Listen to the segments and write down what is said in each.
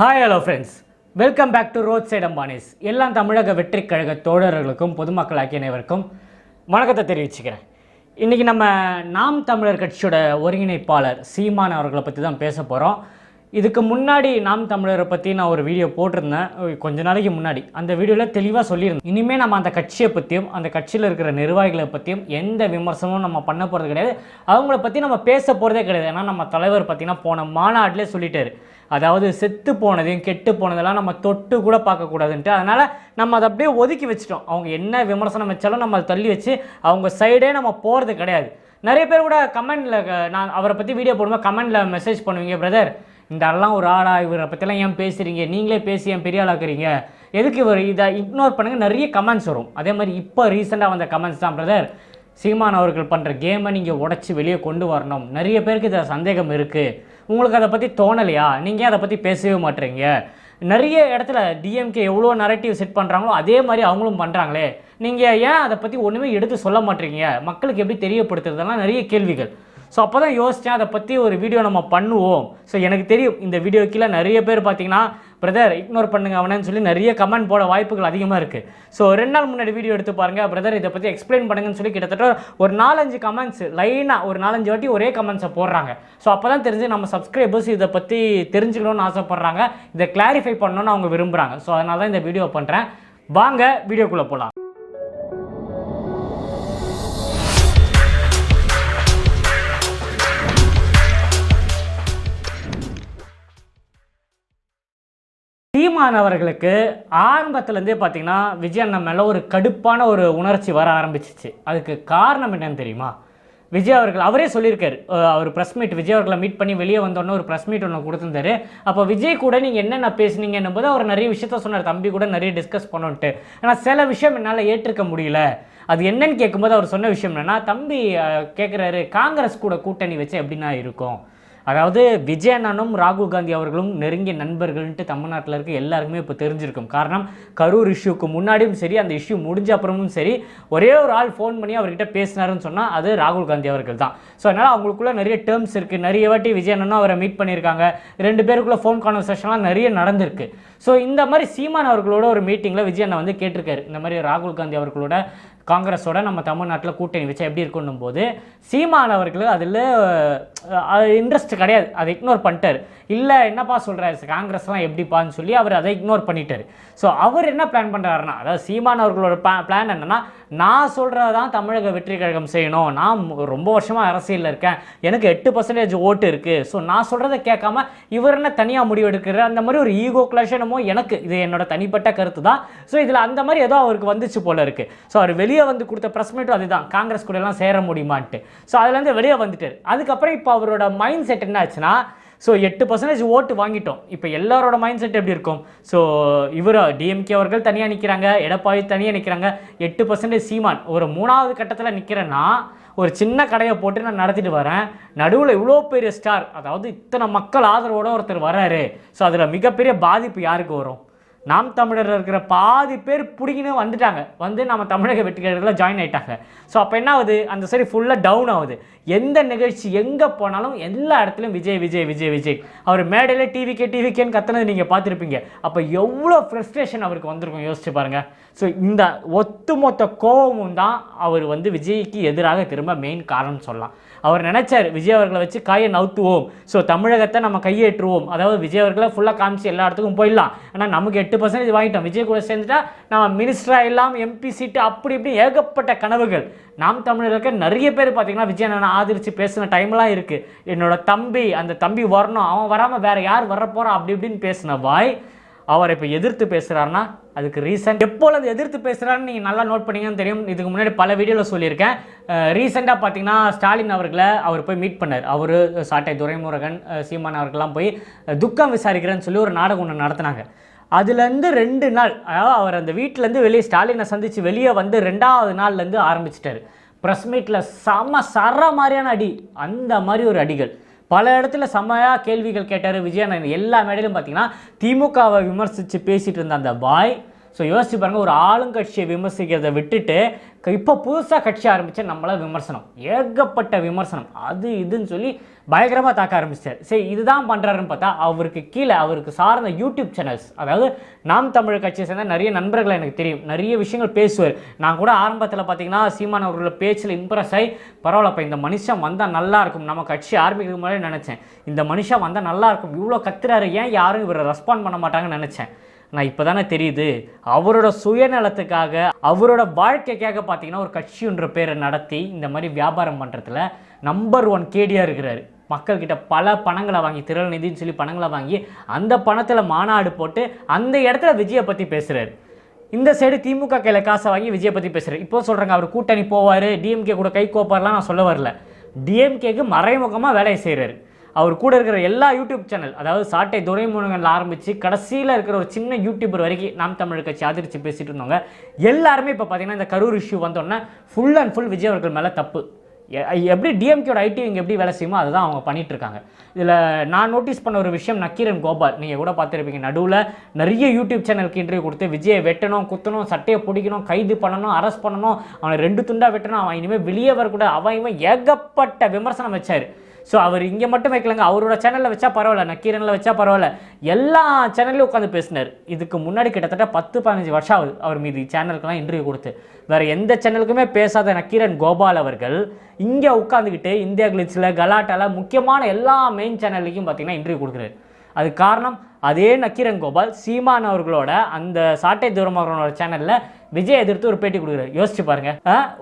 Hi hello friends welcome back to road side Ambanis எல்லாம் தமிழக வெற்றிக் கழக தோழர்களுக்கும் பொதுமக்கள் ஆகிய அனைவருக்கும் வணக்கத்தை தெரிவிச்சுக்கிறேன். இன்றைக்கி நம்ம நாம் தமிழர் கட்சியோட ஒருங்கிணைப்பாளர் சீமான் அவர்களை பற்றி தான் பேச போகிறோம் இதுக்கு முன்னாடி நாம் தமிழரை பற்றி நான் ஒரு வீடியோ போட்டிருந்தேன். கொஞ்ச நாளைக்கு முன்னாடி. அந்த வீடியோவில் தெளிவாக சொல்லியிருந்தேன். இனிமேல் நம்ம அந்த கட்சியை பற்றியும் அந்த கட்சியில் இருக்கிற நிர்வாகிகளை பற்றியும் எந்த விமர்சனமும் நம்ம பண்ண போகிறது கிடையாது. அவங்கள பற்றி நம்ம பேச போகிறதே கிடையாது. ஏன்னா நம்ம தலைவர் பார்த்தீங்கன்னா போன மாநாட்டிலே சொல்லிட்டாரு. அதாவது செத்து போனதையும் கெட்டு போனதெல்லாம் நம்ம தொட்டு கூட பார்க்கக்கூடாதுன்ட்டு. அதனால் நம்ம அதை அப்படியே ஒதுக்கி வச்சிட்டோம். அவங்க என்ன விமர்சனம் வச்சாலும் நம்ம அதை தள்ளி வச்சு அவங்க சைடே நம்ம போகிறது கிடையாது. நிறைய பேர் கூட கமெண்டில் நான் அவரை பற்றி வீடியோ போடும்போது கமெண்டில் மெசேஜ் பண்ணுவீங்க பிரதர் இந்த ஆள்லாம் ஒரு ஆளா? இவரை பற்றிலாம் ஏன் பேசுகிறீங்க நீங்களே பேசி ஏன் பெரிய ஆளாக்குறீங்க. எதுக்கு இவர் இதை இக்னோர் பண்ணுங்கள் நிறைய கமெண்ட்ஸ் வரும். அதே மாதிரி இப்போ ரீசெண்டாக வந்த கமெண்ட்ஸ் தான் பிரதர் சீமான் அவர்கள் பண்ணுற கேமை நீங்கள் உடச்சி வெளியே கொண்டு வரணும். நிறைய பேருக்கு இதில் சந்தேகம் இருக்குது உங்களுக்கு அதை பற்றி தோணலையா? நீங்கள் அதை பற்றி பேசவே மாட்டீங்க? நிறைய இடத்துல டிஎம்கே எவ்வளோ நரேட்டிவ் செட் பண்ணுறாங்களோ அதே மாதிரி அவங்களும் பண்ணுறாங்களே நீங்கள் ஏன் அதை பற்றி ஒன்றுமே எடுத்து சொல்ல மாட்டீங்க? மக்களுக்கு எப்படி தெரியப்படுத்துறதெல்லாம் நிறைய கேள்விகள். ஸோ அப்போ தான் யோசித்தேன் அதை பற்றி ஒரு வீடியோ நம்ம பண்ணுவோம். ஸோ எனக்கு தெரியும் இந்த வீடியோ கீழே நிறைய பேர் பார்த்தீங்கன்னா பிரதர் இக்னோர் பண்ணுங்க அவனன்னு சொல்லி நிறைய கமெண்ட் போட வாய்ப்புகள் அதிகமாக இருக்குது ஸோ ரெண்டு நாள் முன்னாடி வீடியோ எடுத்து பாருங்கள் பிரதர் இதை பற்றி எக்ஸ்பிளைன் பண்ணுங்கன்னு சொல்லி கிட்டத்தட்ட ஒரு நாலஞ்சு கமெண்ட்ஸ் லைனாக ஒரு நாலஞ்சு வாட்டி ஒரே கமெண்ட்ஸை போடுறாங்க. ஸோ அப்போ தான் தெரிஞ்சு நம்ம சப்ஸ்கிரைபர்ஸ் இதை பற்றி தெரிஞ்சுக்கணும்னு ஆசைப்பட்றாங்க. இதை கிளாரிஃபை பண்ணணும்னு அவங்க விரும்புகிறாங்க ஸோ அதனால தான் இந்த வீடியோ பண்ணுறேன் வாங்க வீடியோக்குள்ளே போகலாம் சீமான் அவர்களுக்கு ஆரம்பத்துலேருந்தே பார்த்தீங்கன்னா விஜய் அண்ணன் மேலே ஒரு கடுப்பான ஒரு உணர்ச்சி வர ஆரம்பிச்சிச்சு. அதுக்கு காரணம் என்னன்னு தெரியுமா? விஜய் அவர்கள் அவரே சொல்லியிருக்காரு. அவர் ப்ரெஸ் மீட் விஜய் அவர்களை மீட் பண்ணி வெளியே வந்தோடனே ஒரு ப்ரெஸ் மீட் ஒன்று கொடுத்துருந்தாரு. அப்போ விஜய் கூட நீங்கள் என்னென்ன பேசுனீங்கன்னும் போது அவர் நிறைய விஷயத்த சொன்னார். தம்பி கூட நிறைய டிஸ்கஸ் பண்ணோன்ட்டு. ஆனால் சில விஷயம் என்னால் ஏற்றுக்க முடியல. அது என்னன்னு கேட்கும்போது அவர் சொன்ன விஷயம் என்னென்னா தம்பி கேட்குறாரு காங்கிரஸ் கூட கூட்டணி வச்சு எப்படின்னா இருக்கும். அதாவது விஜய் அண்ணனும் ராகுல் காந்தி அவர்களும் நெருங்கிய நண்பர்கள்ன்ட்டு தமிழ்நாட்டில் இருக்க எல்லாருக்குமே இப்போ தெரிஞ்சிருக்கும். காரணம் கரூர் இஷ்யூக்கு முன்னாடியும் சரி அந்த இஷ்யூ முடிஞ்ச அப்புறமும் சரி ஒரே ஒரு ஆள் ஃபோன் பண்ணி அவர்கிட்ட பேசினாருன்னு சொன்னால் அது ராகுல் காந்தி அவர்கள் தான். ஸோ அதனால் அவங்களுக்குள்ள நிறைய டேர்ம்ஸ் இருக்குது நிறைய வாட்டி விஜய் அண்ணனும் அவரை மீட் பண்ணியிருக்காங்க. ரெண்டு பேருக்குள்ள ஃபோன் கான்வர்சேஷன்லாம் நிறைய நடந்திருக்கு. ஸோ இந்த மாதிரி சீமான் அவர்களோட ஒரு மீட்டிங்கில் விஜய் அண்ணன் வந்து கேட்டிருக்காரு. இந்த மாதிரி ராகுல் காந்தி அவர்களோட காங்கிரஸோட நம்ம தமிழ்நாட்டில் கூட்டணி வச்சா எப்படி இருக்குன்னும் போது சீமான் அதில் இன்ட்ரெஸ்ட் கிடையாது. அதை இக்னோர் பண்ணிட்டார். இல்லை என்னப்பா சொல்கிறாரு காங்கிரஸ்லாம் எப்படிப்பான்னு சொல்லி அவர் அதை இக்னோர் பண்ணிட்டார். ஸோ அவர் என்ன பிளான் பண்ணுறாருன்னா அதாவது சீமான் அவர்களோட பிளான் என்னென்னா நான் சொல்கிறது தான் தமிழக வெற்றி கழகம் செய்யணும். நான் ரொம்ப வருஷமாக அரசியலில் இருக்கேன். எனக்கு எட்டு பர்சன்டேஜ் ஓட்டு இருக்குது ஸோ நான் சொல்கிறத கேட்காம இவர் என்ன தனியாக முடிவு அந்த மாதிரி ஒரு ஈகோ கிளாஷ் எனக்கு. இது என்னோட தனிப்பட்ட கருத்து தான். ஸோ இதில் அந்த மாதிரி ஏதோ அவருக்கு வந்துச்சு போல இருக்குது ஸோ அவர் வெளியே வந்து கொடுத்த ப்ரெஸ் மீட்டும் அதுதான். காங்கிரஸ் கூட எல்லாம் சேர முடியுமான்ட்டு. ஸோ அதுலேருந்து வெளியே வந்துட்டார். அதுக்கப்புறம் இப்போ அவரோட மைண்ட் செட் என்ன ஆச்சுன்னா ஸோ எட்டு பர்சன்டேஜ் ஓட்டு வாங்கிட்டோம். இப்போ எல்லாரோட மைண்ட் செட் எப்படி இருக்கும்? ஸோ இவர் டிஎம்கே அவர்கள் தனியாக நிற்கிறாங்க எடப்பாடி தனியாக நிற்கிறாங்க எட்டு பர்சன்டேஜ் சீமான். ஒரு மூணாவது கட்டத்தில் நிற்கிறேன்னா ஒரு சின்ன கடையை போட்டு நான் நடத்திட்டு வரேன். நடுவில் இவ்வளோ பெரிய ஸ்டார் அதாவது இத்தனை மக்கள் ஆதரவோட ஒருத்தர் வராரு ஸோ அதில் மிகப்பெரிய பாதிப்பு யாருக்கு வரும்? நாம் தமிழர் இருக்கிற பாதி பேர் பிடிக்கின்னு வந்துட்டாங்க. வந்து நம்ம தமிழக வெற்றிகளில் ஜாயின் ஆயிட்டாங்க. ஸோ அப்போ என்ன ஆகுது? அந்த சைடு ஃபுல்லாக டவுன் ஆகுது. எந்த நிகழ்ச்சி எங்கே போனாலும் எல்லா இடத்துலையும் விஜய் விஜய் விஜய் விஜய். அவர் மேடையில் டிவிக்கே டிவிக்கேன்னு கத்துனது நீங்கள் பார்த்துருப்பீங்க. அப்போ எவ்வளோ ஃப்ரஸ்ட்ரேஷன் அவருக்கு வந்திருக்கும்? யோசிச்சு பாருங்கள் ஸோ இந்த ஒட்டுமொத்த கோபமும் தான் அவர் வந்து விஜய்க்கு எதிராக திரும்ப மெயின் காரணம் சொல்லலாம். அவர் நினைச்சார் விஜய் அவர்களை வச்சு காயை நவுத்துவோம். ஸோ தமிழகத்தை நம்ம கையேற்றுவோம். அதாவது விஜய் அவர்களை ஃபுல்லாக காமிச்சு எல்லா இடத்துக்கும் போயிடலாம். ஆனால் நமக்கு எட்டு பர்சன்டேஜ் வாங்கிட்டோம். விஜய் கூட சேர்ந்துட்டா நம்ம மினிஸ்டராக எல்லாம் எம்பி சீட்டு அப்படி இப்படி ஏகப்பட்ட கனவுகள். நாம் தமிழர்களுக்கு நிறைய பேர் பார்த்தீங்கன்னா விஜய் நான் ஆதரித்து பேசின டைம்லாம் இருக்குது என்னோட தம்பி அந்த தம்பி வரணும். அவன் வராமல் வேறு யார் வரப்போகிறான் அப்படி இப்படின்னு பேசின வாய் அவர் இப்போ எதிர்த்து பேசுகிறாருன்னா அதுக்கு ரீசன் எப்போது எதிர்த்து பேசுகிறாருன்னு நீங்கள் நல்லா நோட் பண்ணீங்கன்னு தெரியும். இதுக்கு முன்னாடி பல வீடியோவில் சொல்லியிருக்கேன். ரீசெண்டாக பார்த்தீங்கன்னா ஸ்டாலின் அவர்களை அவர் போய் மீட் பண்ணார். அவர் சாட்டை துரைமுருகன் சீமான் அவர்கள்லாம் போய் துக்கம் விசாரிக்கிறேன்னு சொல்லி ஒரு நாடகம் ஒன்று நடத்துனாங்க. அதுலேருந்து ரெண்டு நாள் அதாவது அவர் அந்த வீட்டிலேருந்து வெளியே ஸ்டாலினை சந்தித்து வெளியே வந்து ரெண்டாவது நாள்லேருந்து ஆரம்பிச்சிட்டாரு. ப்ரெஸ் மீட்டில் செம சர மாதிரியான அடி அந்த மாதிரி ஒரு அடிகள். பல இடத்துல செம்மையாக கேள்விகள் கேட்டார் விஜயண்ணன் எல்லா மேடையிலும் பார்த்தீங்கன்னா திமுகவை விமர்சித்து பேசிகிட்டு இருந்த அந்த பாய் ஸோ யோசிச்சு பாருங்கள் ஒரு ஆளுங்கட்சியை விமர்சிக்கிறதை விட்டுட்டு இப்போ புதுசாக கட்சி ஆரம்பித்த நம்மளால் விமர்சனம். ஏகப்பட்ட விமர்சனம். அது இதுன்னு சொல்லி பயங்கரமாக தாக்க ஆரம்பிச்சார் சரி இதுதான் பண்ணுறாருன்னு பார்த்தா அவருக்கு கீழே அவருக்கு சார்ந்த யூடியூப் சேனல்ஸ் அதாவது நாம் தமிழ் கட்சியை சேர்ந்த நிறைய நண்பர்கள் எனக்கு தெரியும். நிறைய விஷயங்கள் பேசுவார். நான் கூட ஆரம்பத்தில் பார்த்தீங்கன்னா சீமான் அவர்களோட பேச்சில் இம்ப்ரெஸ் ஆகி பரவாயில்லப்பா இந்த மனுஷன் வந்தால் நல்லா இருக்கும். நம்ம கட்சி ஆரம்பிக்கிறது முன்னாடி நினச்சேன். இந்த மனுஷன் வந்தால் நல்லா இருக்கும். இவ்வளோ கத்துறாரு. ஏன் யாரும் இவரை ரெஸ்பாண்ட் பண்ண மாட்டாங்கன்னு நினச்சேன். நான் இப்போ தானே தெரியுது அவரோட சுயநலத்துக்காக அவரோட வாழ்க்கைக்காக பார்த்தீங்கன்னா ஒரு கட்சின்ற பேரை நடத்தி இந்த மாதிரி வியாபாரம் பண்ணுறதுல நம்பர் ஒன் கேடியாக இருக்கிறாரு. மக்கள்கிட்ட பல பணங்களை வாங்கி திருநநிதின்னு சொல்லி பணங்களை வாங்கி அந்த பணத்தில் மாநாடு போட்டு அந்த இடத்துல விஜயை பற்றி பேசுகிறாரு இந்த சைடு திமுக கையில் காசை வாங்கி விஜயை பற்றி பேசுகிறார் இப்போ சொல்கிறாங்க அவர் கூட்டணி போவார் டிஎம்கே கூட கை கோப்பார்லாம் நான் சொல்ல வரல. டிஎம்கேக்கு மறைமுகமாக வேலையை செய்கிறாரு அவர் கூட இருக்கிற எல்லா யூடியூப் சேனல் அதாவது சாட்டை துரைமுருகன் ஆரம்பித்து கடைசியில் இருக்கிற ஒரு சின்ன யூடியூபர் வரைக்கும் நாம் தமிழர் கட்சி ஆதரித்து பேசிட்டு இருந்தவங்க எல்லாருமே இப்போ பார்த்தீங்கன்னா இந்த கரூர் இஷ்யூ வந்தோடனே ஃபுல் அண்ட் ஃபுல் விஜய் அவர்கள் மேலே தப்பு. எப்படி டிஎம்கேயோட ஐடி இங்கே எப்படி வேலை செய்யுமோ அதுதான் அவங்க பண்ணிட்டு இருக்காங்க. இதில் நான் நோட்டீஸ் பண்ண ஒரு விஷயம் நக்கீரன் கோபால் நீங்கள் கூட பார்த்துருப்பீங்க நடுவில் நிறைய யூடியூப் சேனலுக்கு இன்டர்வியூ கொடுத்து விஜயை வெட்டணும் குத்தணும் சட்டையை பிடிக்கணும் கைது பண்ணணும் அரெஸ்ட் பண்ணணும் அவனை ரெண்டு துண்டாக வெட்டணும் அவன் இனிமேல் வெளியே வரக்கூடாது அவன் இவன் ஏகப்பட்ட விமர்சனம் வச்சார். ஸோ அவர் இங்கே மட்டும் வைக்கலங்க. அவரோட சேனலில் வச்சா பரவாயில்ல. நக்கீரனில் வச்சா பரவாயில்ல. எல்லா சேனல்லையும் உட்காந்து பேசினார். இதுக்கு முன்னாடி கிட்டத்தட்ட பத்து பதினஞ்சு வருஷம் ஆகுது அவர் மீது சேனலுக்கெல்லாம் இன்டர்வியூ கொடுத்து. வேறு எந்த சேனலுக்குமே பேசாத நக்கீரன் கோபால் அவர்கள் இங்கே உட்காந்துக்கிட்டு இந்தியா கிளிச்சில் கலாட்டால முக்கியமான எல்லா மெயின் சேனல்லையும் பார்த்தீங்கன்னா இன்டர்வியூ கொடுக்குறாரு. அது காரணம் அதே நக்கீரன் கோபால் சீமான் அவர்களோட அந்த சாட்டை தூரமாகனோட சேனலில் விஜய் எதிர்த்து ஒரு பேட்டி கொடுக்குறாரு. யோசிச்சு பாருங்க.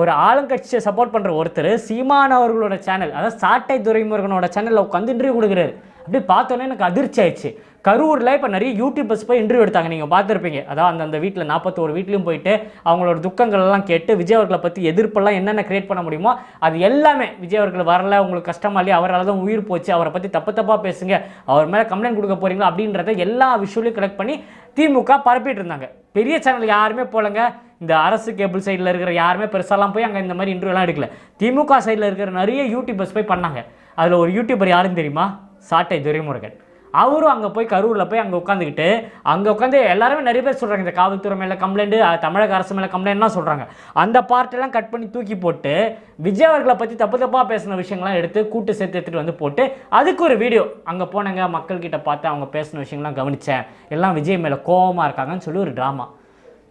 ஒரு ஆளுங்கட்சியை சப்போர்ட் பண்ணுற ஒருத்தர் சீமான் அவர்களோட சேனல் அதாவது சாட்டை துரைமுருகனோட சேனலில் உட்காந்து இன்டர்வியூ கொடுக்குறாரு. அப்படி பார்த்தோன்னே எனக்கு அதிர்ச்சி ஆயிடுச்சு. கரூரில் இப்போ நிறைய யூடியூபர்ஸ் போய் இன்டர்வியூ எடுத்தாங்க. நீங்கள் பார்த்துருப்பீங்க. அதாவது அந்தந்த வீட்டில் நாற்பத்தோரு வீட்லையும் போயிட்டு அவங்களோட துக்கங்கள் எல்லாம் கேட்டு விஜய் அவர்களை பற்றி எதிர்ப்பெல்லாம் என்னென்ன கிரியேட் பண்ண முடியுமோ அது எல்லாமே விஜய் அவர்கள் வரல உங்களுக்கு கஷ்டமா இல்லையா அவரால் தான் உயிர் போச்சு அவரை பற்றி தப்பு தப்பாக பேசுங்க அவர் மேலே கம்ப்ளைண்ட் கொடுக்க போகிறீங்களா அப்படின்றத எல்லா விஷயங்களையும் கலெக்ட் பண்ணி திமுக பரப்பிட்டு இருந்தாங்க. பெரிய சேனல் யாருமே போலங்க. இந்த அரசு கேபிள் சைடில் இருக்கிற யாருமே பெருசாலாம் போய் அங்கே இந்த மாதிரி இன்டர்வியூலாம் எடுக்கல. திமுக சைடில் இருக்கிற நிறைய யூடியூபர்ஸ் போய் பண்ணாங்க. அதில் ஒரு யூடியூபர் யாருன்னு தெரியுமா? சாட்டை துரைமுருகன். அவரும் அங்கே போய் கரூரில் போய் அங்கே உட்காந்துக்கிட்டு அங்கே உட்காந்து எல்லாருமே நிறைய பேர் சொல்கிறாங்க இந்த காவல்துறை மேலே கம்ப்ளைண்ட்டு தமிழக அரசு மேலே கம்ப்ளைண்ட்லாம் சொல்கிறாங்க அந்த பார்ட்டெல்லாம் கட் பண்ணி தூக்கி போட்டு விஜய் அவர்களை பற்றி தப்பு தப்பாக பேசின விஷயங்கள்லாம் எடுத்து கூட்டு சேர்த்து எடுத்துகிட்டு வந்து போட்டு அதுக்கு ஒரு வீடியோ அங்கே போனங்க மக்கள்கிட்ட பார்த்து அவங்க பேசின விஷயங்கள்லாம் கவனித்தேன் எல்லாம் விஜய் மேலே கோபமாக இருக்காங்கன்னு சொல்லி ஒரு ட்ராமா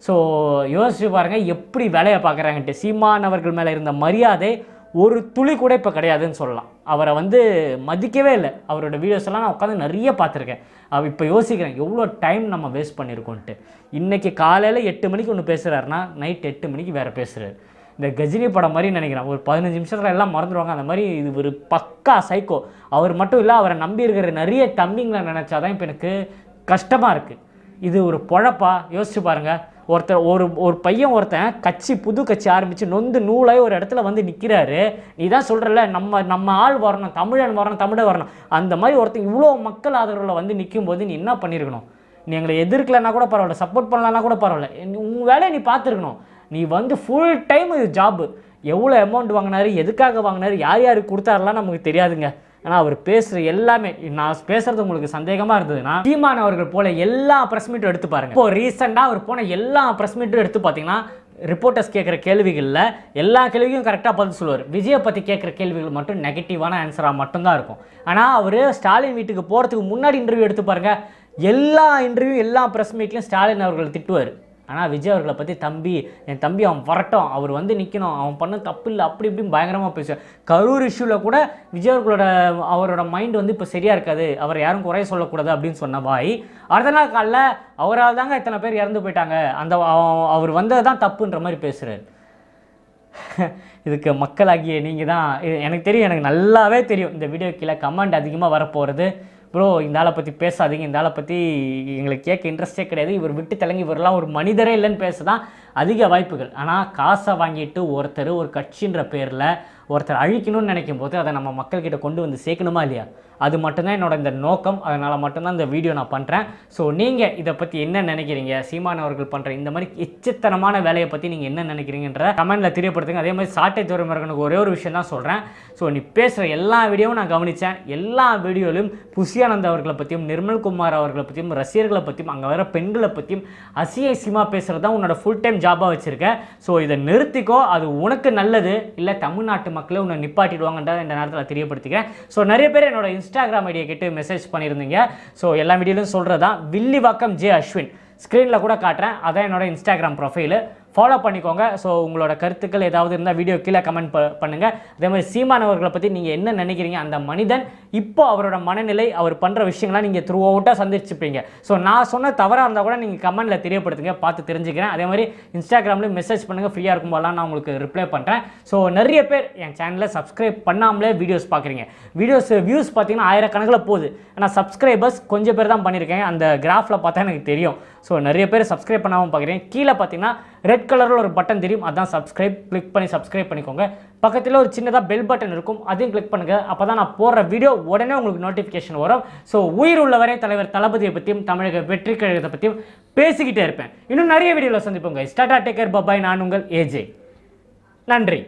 ஸோ யோசிச்சு பாருங்கள் எப்படி வேலையை பார்க்குறாங்கன்ட்டு. சீமான் அவர்கள் மேலே இருந்த மரியாதை ஒரு துளி கூட இப்போ கிடையாதுன்னு சொல்லலாம். அவரை வந்து மதிக்கவே இல்லை. அவரோட வீடியோஸ் எல்லாம் நான் உட்காந்து நிறைய பார்த்துருக்கேன். அவ இப்போ யோசிக்கிறேன் எவ்வளோ டைம் நம்ம வேஸ்ட் பண்ணியிருக்கோன்ட்டு. இன்றைக்கி காலையில் எட்டு மணிக்கு ஒன்று பேசுகிறாருன்னா நைட் எட்டு மணிக்கு வேறு பேசுகிறாரு இந்த கஜினி படம் மாதிரி நினைக்கிறேன். ஒரு பதினஞ்சு நிமிஷத்தில் எல்லாம் மறந்துடுவாங்க. அந்த மாதிரி இது ஒரு பக்கா சைக்கோ அவர் மட்டும் இல்லை அவரை நம்பி இருக்கிற நிறைய தம்பிங்களை நினச்சாதான் இப்போ எனக்கு கஷ்டமாக இருக்குது இது ஒரு பொழப்பா? யோசிச்சு பாருங்கள் ஒருத்தர் ஒரு ஒரு பையன் ஒருத்தன் கட்சி புது கட்சி ஆரம்பித்து நொந்து நூலாய் ஒரு இடத்துல வந்து நிற்கிறாரு நீ தான் சொல்கிறல நம்ம நம்ம ஆள் வரணும் தமிழன் வரணும் தமிழன் வரணும். அந்த மாதிரி ஒருத்தன் இவ்வளோ மக்கள் ஆதரவில் வந்து நிற்கும் போது நீ என்ன பண்ணியிருக்கணும் நீ எங்களை எதிர்க்கலைன்னா கூட பரவாயில்ல சப்போர்ட் பண்ணலன்னா கூட பரவாயில்ல. உன் வேலையை நீ பார்த்துருக்கணும். நீ வந்து ஃபுல் டைம் இது ஜாப்பு எவ்வளோ அமௌண்ட் வாங்கினாரு எதுக்காக வாங்கினாரு யார் யாருக்கு கொடுத்தாருலாம் நமக்கு தெரியாதுங்க. ஆனால் அவர் பேசுகிற எல்லாமே நான் பேசுறது உங்களுக்கு சந்தேகமாக இருந்ததுன்னா சீமான் அவர்கள் போல எல்லா ப்ரெஸ் மீட்டும் எடுத்து பாருங்க. இப்போ ரீசெண்டாக அவர் போன எல்லா ப்ரெஸ் மீட்டும் எடுத்து பார்த்தீங்கன்னா ரிப்போர்ட்டர்ஸ் கேட்குற கேள்விகளில் எல்லா கேள்வியும் கரெக்டாக பதில் சொல்லுவார். விஜயை பற்றி கேட்குற கேள்விகள் மட்டும் நெகட்டிவான ஆன்சராக மட்டும்தான் இருக்கும். ஆனால் அவர் ஸ்டாலின் வீட்டுக்கு போகிறதுக்கு முன்னாடி இன்டர்வியூ எடுத்து பாருங்கள் எல்லா இன்டர்வியூ எல்லா ப்ரெஸ் மீட்லையும் ஸ்டாலின் அவர்கள் திட்டுவார். ஆனால் விஜய் அவர்களை பற்றி தம்பி என் தம்பி அவன் வரட்டும் அவர் வந்து நிற்கணும் அவன் பண்ண தப்பு இல்லை அப்படி இப்படின்னு பயங்கரமாக பேசுவார். கரூர் இஷ்யூவில் கூட விஜய் அவர்களோட அவரோட மைண்ட் வந்து இப்போ சரியாக இருக்காது. அவர் யாரும் குறை சொல்லக்கூடாது அப்படின்னு சொன்ன பாய். அடுத்த நாள் காலைல அவரால் தாங்க இத்தனை பேர் இறந்து போயிட்டாங்க. அந்த அவ- அவர் வந்தது தான் தப்புன்ற மாதிரி பேசுகிறார் இதுக்கு மக்களாகிய நீங்கள் தான் எனக்கு தெரியும் எனக்கு நல்லாவே தெரியும். இந்த வீடியோ கீழே கமெண்ட் அதிகமாக வரப்போகிறது ப்ரோ இந்த ஆளை பற்றி பேசாதீங்க இந்த ஆளை பற்றி எங்களுக்கு கேட்க இன்ட்ரெஸ்டே கிடையாது. இவர் விட்டு தலைங்கி இவரெல்லாம் ஒரு மனிதரே இல்லைன்னு பேச தான் அதிக வாய்ப்புகள். ஆனால் காசை வாங்கிட்டு ஒருத்தர் ஒரு கட்சின்ற பேரில் ஒருத்தர் அழிக்கணும்னு நினைக்கும் போது அதை நம்ம மக்கள்கிட்ட கொண்டு வந்து சேர்க்கணுமா இல்லையா? அது மட்டும்தான் என்னோட இந்த நோக்கம். அதனால் மட்டும்தான் இந்த வீடியோ நான் பண்ணுறேன் ஸோ நீங்கள் இதை பற்றி என்ன நினைக்கிறீங்க? சீமான் அவர்கள் பண்ணுற இந்த மாதிரி எச்சத்தனமான வேலையை பற்றி நீங்கள் என்ன நினைக்கிறீங்கன்ற கமெண்ட்டில் தெரியப்படுத்துங்க. அதே மாதிரி சாட்டை துறைமுருகனுக்கு ஒரே ஒரு விஷயம் தான் சொல்கிறேன் ஸோ நீ பேசுகிற எல்லா வீடியோவும் நான் கவனித்தேன் எல்லா வீடியோலையும் புஷியானந்த் அவர்களை பற்றியும் நிர்மல்குமார் அவர்களை பற்றியும் ரசிகர்களை பற்றியும் அங்கே வர பெண்களை பற்றியும் அசியசியமாக பேசுகிறது தான் உன்னோட ஃபுல் டைம் ஜாபாக வச்சுருக்கேன் ஸோ இதை நிறுத்திக்கோ. அது உனக்கு நல்லது. இல்லை தமிழ்நாட்டு மக்களே உன்னை நிப்பாட்டிடுவாங்கன்றதை இந்த நேரத்தில் தெரியப்படுத்திக்கிறேன். ஸோ நிறைய பேர் என்னோட இன்ஸ்டாகிராம் ஐடியை கேட்டு மெசேஜ் பண்ணியிருந்தீங்க. ஸோ எல்லா வீடியோலையும் சொல்கிறது தான் வில்லிவாக்கம் ஜே அஸ்வின். ஸ்க்ரீனில் கூட காட்டுறேன். அதான் என்னோட இன்ஸ்டாகிராம் ப்ரொஃபைலு ஃபாலோ பண்ணிக்கோங்க. ஸோ உங்களோட கருத்துக்கள் ஏதாவது இருந்தால் வீடியோ கீழே கமெண்ட் ப பண்ணுங்கள் அதே மாதிரி சீமான் அவர்களை பற்றி நீங்கள் என்ன நினைக்கிறீங்க? அந்த மனிதன் இப்போ அவரோட மனநிலை அவர் பண்ணுற விஷயங்கள்லாம் நீங்கள் த்ரூ அவுட்டாக சந்திச்சுப்பீங்க ஸோ நான் சொன்ன தவறாக இருந்தால் கூட நீங்கள் கமெண்ட்டில் தெரியப்படுத்துங்க. பார்த்து தெரிஞ்சுக்கிறேன். அதே மாதிரி இன்ஸ்டாகிராம்லேயும் மெசேஜ் பண்ணுங்கள் ஃப்ரீயாக இருக்கும்போதெல்லாம் நான் உங்களுக்கு ரிப்ளை பண்ணுறேன் ஸோ நிறைய பேர் என் சேனலை சப்ஸ்கிரைப் பண்ணாமலே வீடியோஸ் பார்க்குறீங்க. வீடியோஸ் வியூஸ் பார்த்தீங்கன்னா ஆயிரக்கணக்கில் போகுது. ஆனால் சப்ஸ்கிரைபர்ஸ் கொஞ்சம் பேர் தான் பண்ணியிருக்கேன். அந்த கிராஃபில் பார்த்தா எனக்கு தெரியும். ஸோ நிறைய பேர் சப்ஸ்கிரைப் பண்ணாமல் பார்க்குறீங்க. கீழே பார்த்தீங்கன்னா ரெட் கலரில் ஒரு பட்டன் தெரியும் அதான் சப்ஸ்கிரைப் கிளிக் பண்ணி சப்ஸ்கிரைப் பண்ணிக்கோங்க. பக்கத்தில் ஒரு சின்னதாக பெல் பட்டன் இருக்கும் அதையும் கிளிக் பண்ணுங்கள் அப்போ தான் நான் போடுற வீடியோ உடனே உங்களுக்கு நோட்டிஃபிகேஷன் வரும். ஸோ உயிர் உள்ளவரே தலைவர் தளபதியை பற்றியும் தமிழக வெற்றி கழகத்தை பற்றியும் பேசிக்கிட்டே இருப்பேன். இன்னும் நிறைய வீடியோவில் சந்திப்போங்க ஸ்டாட்டா டேக்கர் பபாய் நான் உங்கள் ஏஜே நன்றி.